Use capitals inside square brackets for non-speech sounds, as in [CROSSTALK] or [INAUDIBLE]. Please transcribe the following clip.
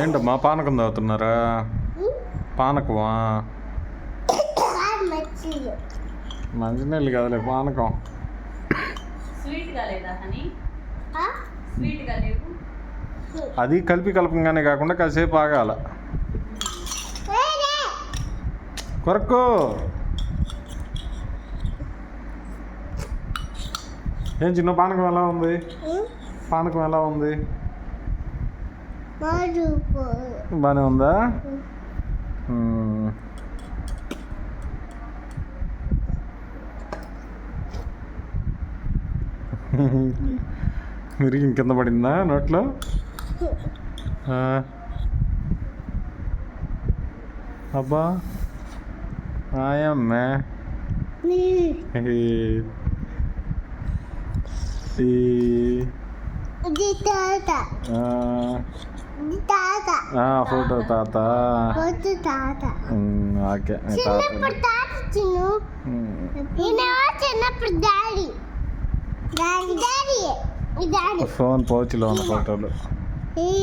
ఏంటమ్మా పానకం తాగుతున్నారా? పానకమా? మంచినీళ్ళు కదలే పానకం. అది కలిపి కలపంగానే కాకుండా కాసేపు ఆగాల. కొరకు ఏం చిన్న పానకం ఎలా ఉంది? పానకం ఎలా ఉంది. బాగానే ఉందా. మిరిగి కింద పడిందా నోట్లో. [LAUGHS] అబ్బా ఆయమ్మే నీ. ఈ ఇది తాత ఆ, ఇది తాత ఆ, ఫోటో తాత పొద్దు తాత మ్మ్, ఓకే నీ తాత చిన్నప్పుడు తాత చిన్ను మ్మ్. ఈయనేమో చిన్నప్పుడు డాడీ డాడీ డాడీ ఈ డాడీ ఫోన్ పౌచ్లో ఉన్న ఫోటోలు ఈ